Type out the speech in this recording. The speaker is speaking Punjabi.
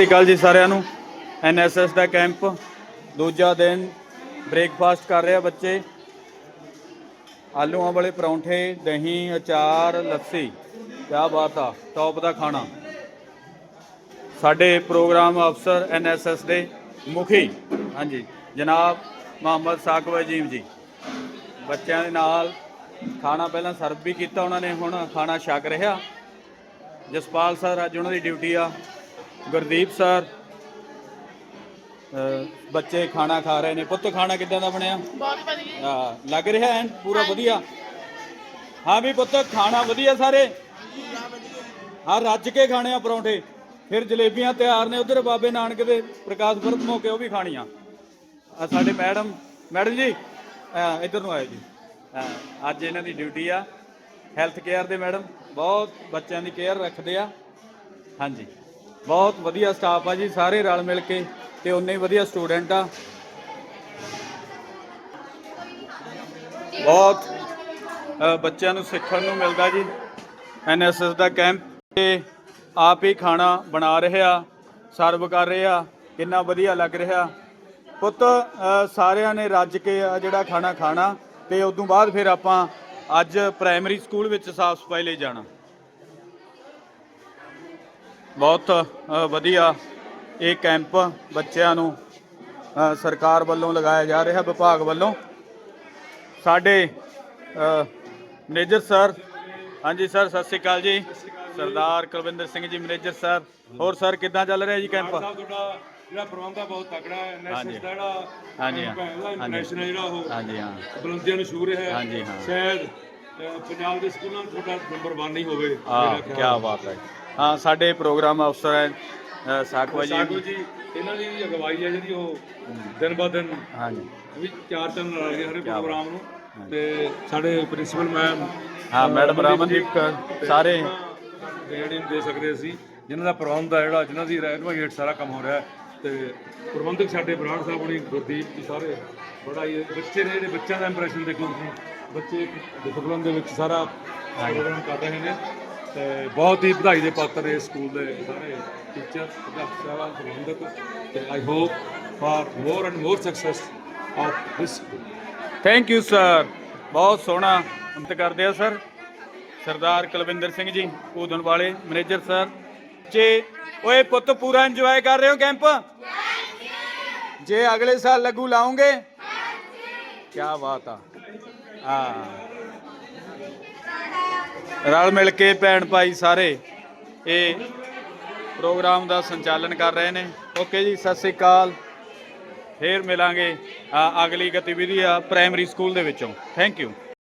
ਸਤਿ ਸ਼੍ਰੀ ਅਕਾਲ ਜੀ ਸਾਰਿਆਂ ਨੂੰ। ਐਨਐਸਐਸ ਦਾ ਕੈਂਪ, ਦੂਜਾ ਦਿਨ ਬ੍ਰੇਕਫਾਸਟ ਕਰ ਰਹੇ ਆ ਬੱਚੇ। ਆਲੂਆਂ ਵਾਲੇ ਪਰੌਂਠੇ, ਦਹੀਂ, ਅਚਾਰ, ਲੱਸੀ ਕਿਆ ਬਾਤ ਆ ਟੌਪ ਦਾ ਖਾਣਾ। ਸਾਡੇ ਪ੍ਰੋਗਰਾਮ ਅਫਸਰ ਐਨਐਸਐਸ ਦੇ ਮੁਖੀ, ਹਾਂਜੀ, ਜਨਾਬ ਮੁਹੰਮਦ ਸਾਕਬ ਅਜੀਮ ਜੀ। ਬੱਚਿਆਂ ਦੇ ਨਾਲ ਖਾਣਾ ਪਹਿਲਾਂ ਸਰਵ ਵੀ ਕੀਤਾ ਉਹਨਾਂ ਨੇ, ਹੁਣ ਖਾਣਾ ਛਕ ਰਿਹਾ। ਜਸਪਾਲ ਸਰ, ਅੱਜ ਉਹਨਾਂ ਦੀ ਡਿਊਟੀ ਆ। ਗੁਰਦੀਪ ਸਰ ਬੱਚੇ ਖਾਣਾ ਖਾ ਰਹੇ ਨੇ। ਪੁੱਤ ਖਾਣਾ ਕਿੱਦਾਂ ਦਾ ਬਣਿਆ? ਬਹੁਤ ਵਧੀਆ ਆ ਲੱਗ ਰਿਹਾ ਐਨ? ਪੂਰਾ ਵਧੀਆ? ਹਾਂ ਵੀ ਪੁੱਤ ਖਾਣਾ ਵਧੀਆ ਸਾਰੇ? ਹਾਂ ਰੱਜ ਕੇ ਖਾਣੇ ਆ ਪਰੌਂਠੇ। ਫਿਰ ਜਲੇਬੀਆਂ ਤਿਆਰ ਨੇ। ਉਧਰ ਬਾਬੇ ਨਾਨਕ ਦੇ ਪ੍ਰਕਾਸ਼ ਪੁਰਬ ਮੌਕੇ ਉਹ ਵੀ ਖਾਣੀਆਂ। ਆ ਸਾਡੇ ਮੈਡਮ ਮੈਡਮ ਜੀ ਇੱਧਰ ਨੂੰ ਆਏ ਜੀ। ਅੱਜ ਇਹਨਾਂ ਦੀ ਡਿਊਟੀ ਆ। ਹੈਲਥ ਕੇਅਰ ਦੇ ਮੈਡਮ ਬਹੁਤ ਬੱਚਿਆਂ ਦੀ ਕੇਅਰ ਰੱਖਦੇ ਆ। ਹਾਂਜੀ। ਬਹੁਤ ਵਧੀਆ ਸਟਾਫ ਆ ਜੀ ਸਾਰੇ ਰਲ ਮਿਲ ਕੇ ਤੇ ਉਨੇ ਹੀ ਵਧੀਆ ਸਟੂਡੈਂਟ ਆ। ਬਹੁਤ ਅ, ਬੱਚਿਆਂ ਨੂੰ ਸਿੱਖਣ ਨੂੰ ਮਿਲਦਾ ਜੀ। ਐਨਐਸਐਸ ਦਾ ਕੈਂਪ ਤੇ ਆਪ ਹੀ ਖਾਣਾ ਬਣਾ ਰਿਹਾ ਸਰਵ ਕਰ ਰਿਹਾ ਕਿੰਨਾ ਵਧੀਆ ਲੱਗ ਰਿਹਾ। ਪੁੱਤ ਅ, ਸਾਰਿਆਂ ਨੇ ਰੱਜ ਕੇ ਆ ਜਿਹੜਾ ਖਾਣਾ ਖਾਣਾ ਤੇ ਤੋਂ ਬਾਅਦ ਫਿਰ ਆਪਾਂ ਅੱਜ ਪ੍ਰਾਇਮਰੀ ਸਕੂਲ ਵਿੱਚ ਸਾਫ਼ ਸਫ਼ਾਈ ਲਈ ਜਾਣਾ। ਬਹੁਤ ਵਧੀਆ ਇਹ ਕੈਂਪ ਬੱਚਿਆਂ ਨੂੰ ਸਰਕਾਰ ਵੱਲੋਂ ਲਗਾਇਆ ਜਾ ਰਿਹਾ ਵਿਭਾਗ ਵੱਲੋਂ। ਸਾਡੇ ਮੈਨੇਜਰ ਸਰ ਹਾਂਜੀ ਸਰ ਸਤਿ ਸ਼੍ਰੀ ਅਕਾਲ ਜੀ। ਸਰਦਾਰ ਕੁਲਵਿੰਦਰ ਸਿੰਘ ਜੀ ਮੈਨੇਜਰ ਸਰ। ਹੋਰ ਸਰ ਕਿੱਦਾਂ ਚੱਲ ਰਿਹਾ ਜੀ ਕੈਂਪ? ਜਿਹੜਾ ਪ੍ਰਬੰਧ ਆ ਬਹੁਤ ਤਕੜਾ ਹੈ। ਨੈਸ਼ਨਲ ਦਾ ਜਿਹੜਾ ਹਾਂਜੀ, ਹਾਂ। ਇੰਟਰਨੈਸ਼ਨਲ ਜਿਹੜਾ ਉਹ ਹਾਂਜੀ ਹਾਂ। ਬੁਲੰਦੀਆਂ ਨੂੰ ਛੂ ਰਿਹਾ ਹੈ। ਹਾਂਜੀ, ਹਾਂ। ਸ਼ਾਇਦ ਪੰਜਾਬ ਦੇ ਸਕੂਲਾਂ 'ਚ ਤੁਹਾਡਾ ਨੰਬਰ 1 ਨਹੀਂ ਹੋਵੇ। ਹਾਂ ਮੇਰਾ ਕੀ। ਬਾਤ ਹੈ। ਹਾਂ ਸਾਡੇ ਪ੍ਰੋਗਰਾਮ ਅਫਸਰ ਹੈ ਅ, ਸਾਕਵਾ ਸਾਗੂ ਜੀ ਜੀ ਇਹਨਾਂ ਦੀ ਅਗਵਾਈ ਹੈ ਜਿਹੜੀ ਉਹ ਦਿਨ ਬਾ ਦਿਨ ਹਾਂਜੀ। ਵੀ ਚਾਰ ਚੰਨ ਲਾ ਰਹੇ ਹਰੇ ਪ੍ਰੋਗਰਾਮ ਨੂੰ। ਤੇ ਸਾਡੇ ਪ੍ਰਿੰਸੀਪਲ ਮੈਮ ਹਾਂ ਮੈਡਮ ਰਮਨਦੀਪ ਕੌਰ, ਸਾਰੇ। ਜਿਹੜੇ ਦੇ ਸਕਦੇ ਅਸੀਂ ਜਿਨ੍ਹਾਂ ਦਾ ਪ੍ਰਬੰਧ ਹੈ ਜਿਹੜਾ ਜਿਨ੍ਹਾਂ ਦੀ ਐਡਵੋਕੇਟ ਸਾਰਾ ਕੰਮ ਹੋ ਰਿਹਾ ਤੇ ਪ੍ਰਬੰਧਕ ਸਾਡੇ ਬਰਾੜ ਸਾਹਿਬ ਹੁਣੀ ਗੁਰਦੀਪ ਜੀ ਸਾਰੇ ਬੜਾ ਹੀ ਬੱਚੇ ਨੇ ਜਿਹੜੇ ਬੱਚਿਆਂ ਦਾ ਇੰਪ੍ਰੈਸ਼ਨ ਦੇਖੋ ਤੁਸੀਂ। ਬੱਚੇ ਡਿਸਪਲਿਨ ਦੇ ਵਿੱਚ ਸਾਰਾ ਪ੍ਰੋਗਰਾਮ ਕਰ ਰਹੇ ਨੇ। ਤੇ ਬਹੁਤ ਹੀ ਵਧਾਈ ਦੇ ਪਾਤਰ ਇਸ ਸਕੂਲ ਦੇ ਸਾਰੇ ਟੀਚਰ ਅਧਿਆਪਕ ਸਾਹਿਬਾਨ ਪ੍ਰਬੰਧਕ ਤੇ I hope for more and more success of this school thank you sir ਬਹੁਤ ਸੋਹਣਾ ਅੰਤ ਕਰਦੇ ਆ ਸਰ ਸਰਦਾਰ ਕੁਲਵਿੰਦਰ ਸਿੰਘ ਜੀ ਉਦਨ ਵਾਲੇ ਮੈਨੇਜਰ ਸਰ ਜੇ ਓਏ ਪੁੱਤ ਪੂਰਾ ਇੰਜੋਏ ਕਰ ਰਹੇ ਹੋ ਕੈਂਪ ਜੇ ਅਗਲੇ ਸਾਲ ਲੱਗੂ ਲਾਉਂਗੇ। ਕੀ ਬਾਤ ਆ। ਹਾਂ। ਰਲ ਮਿਲ ਕੇ ਭੈਣ ਭਾਈ ਸਾਰੇ ਇਹ ਪ੍ਰੋਗਰਾਮ ਦਾ ਸੰਚਾਲਨ ਕਰ ਰਹੇ ਨੇ। ਓਕੇ ਜੀ, ਸਤਿ ਸ੍ਰੀ ਅਕਾਲ। ਫੇਰ ਮਿਲਾਂਗੇ ਅਗਲੀ ਗਤੀਵਿਧੀ ਆ ਪ੍ਰਾਇਮਰੀ ਸਕੂਲ ਦੇ ਵਿੱਚੋਂ। Thank you